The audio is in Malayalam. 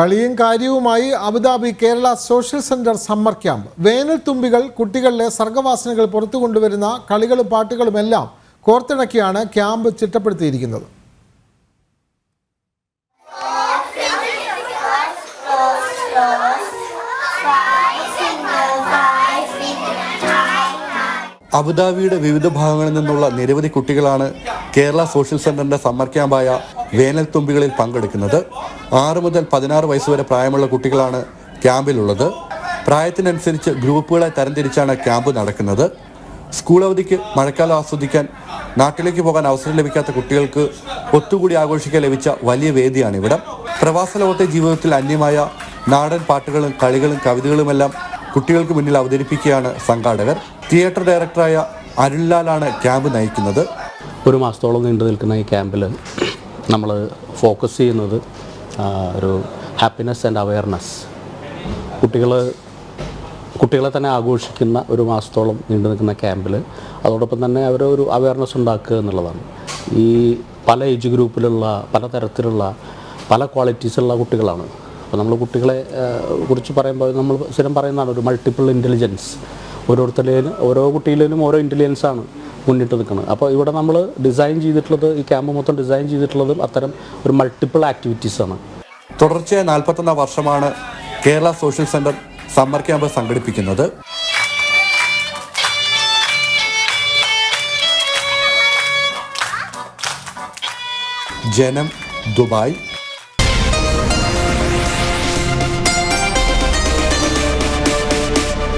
കളിയും കാര്യവുമായി Abu Dhabi Kerala social centre summer camp. വേനൽ തുമ്പികൾ കുട്ടികളിലെ സർഗവാസനകൾ പുറത്തു കൊണ്ടുവരുന്ന കളികളും പാട്ടുകളുമെല്ലാം കോർത്തിണക്കിയാണ് ക്യാമ്പ് ചിട്ടപ്പെടുത്തിയിരിക്കുന്നത്. അബുദാബിയുടെ വിവിധ ഭാഗങ്ങളിൽ നിന്നുള്ള നിരവധി കുട്ടികളാണ് കേരള സോഷ്യൽ സെന്ററിന്റെ സമ്മർ ക്യാമ്പായ വേനൽ തുമ്പികളിൽ പങ്കെടുക്കുന്നത്. ആറ് മുതൽ പതിനാറ് വയസ്സ് വരെ പ്രായമുള്ള കുട്ടികളാണ് ക്യാമ്പിലുള്ളത്. പ്രായത്തിനനുസരിച്ച് ഗ്രൂപ്പുകളെ തരംതിരിച്ചാണ് ക്യാമ്പ് നടക്കുന്നത്. സ്കൂൾ അവധിക്ക് മഴക്കാലം ആസ്വദിക്കാൻ നാട്ടിലേക്ക് പോകാൻ അവസരം ലഭിക്കാത്ത കുട്ടികൾക്ക് ഒത്തുകൂടി ആഘോഷിക്കാൻ ലഭിച്ച വലിയ വേദിയാണ് ഇവിടം പ്രവാസ ലോകത്തെ ജീവിതത്തിൽ അന്യമായ നാടൻ പാട്ടുകളും കളികളും കവിതകളുമെല്ലാം കുട്ടികൾക്ക് മുന്നിൽ അവതരിപ്പിക്കുകയാണ് സംഘാടകർ. തിയേറ്റർ ഡയറക്ടറായ അരുൺലാലാണ് ക്യാമ്പ് നയിക്കുന്നത്. ഒരു മാസത്തോളം നീണ്ടു നിൽക്കുന്ന ഈ ക്യാമ്പിൽ നമ്മൾ ഫോക്കസ് ചെയ്യുന്നത് ഒരു ഹാപ്പിനെസ് ആൻഡ് അവയർനെസ് കുട്ടികൾ കുട്ടികളെ തന്നെ ആഘോഷിക്കുന്ന ഒരു മാസത്തോളം നീണ്ടു നിൽക്കുന്ന ക്യാമ്പിൽ അതോടൊപ്പം തന്നെ അവരെ ഒരു അവയർനെസ് ഉണ്ടാക്കുക എന്നുള്ളതാണ്. ഈ പല ഏജ് ഗ്രൂപ്പിലുള്ള പല തരത്തിലുള്ള പല ക്വാളിറ്റീസുള്ള കുട്ടികളാണ്. അപ്പോൾ നമ്മൾ കുട്ടികളെ കുറിച്ച് പറയുമ്പോൾ നമ്മൾ സ്ഥിരം പറയുന്നതാണ് ഒരു മൾട്ടിപ്പിൾ ഇന്റലിജൻസ് ഓരോരുത്തരിലും ഓരോ കുട്ടിയിലും ഓരോ ഇന്റലിജൻസാണ് മുന്നിട്ട് നിൽക്കുന്നത് അപ്പോൾ ഇവിടെ നമ്മൾ ഡിസൈൻ ചെയ്തിട്ടുള്ളത് ഈ ക്യാമ്പ് മൊത്തം ഡിസൈൻ ചെയ്തിട്ടുള്ളതും അത്തരം ഒരു മൾട്ടിപ്പിൾ ആക്ടിവിറ്റീസാണ് തുടർച്ചയായ നാൽപ്പത്തൊന്നാം വർഷമാണ് Kerala social centre summer camp സംഘടിപ്പിക്കുന്നത്. ജനം ദുബായ്.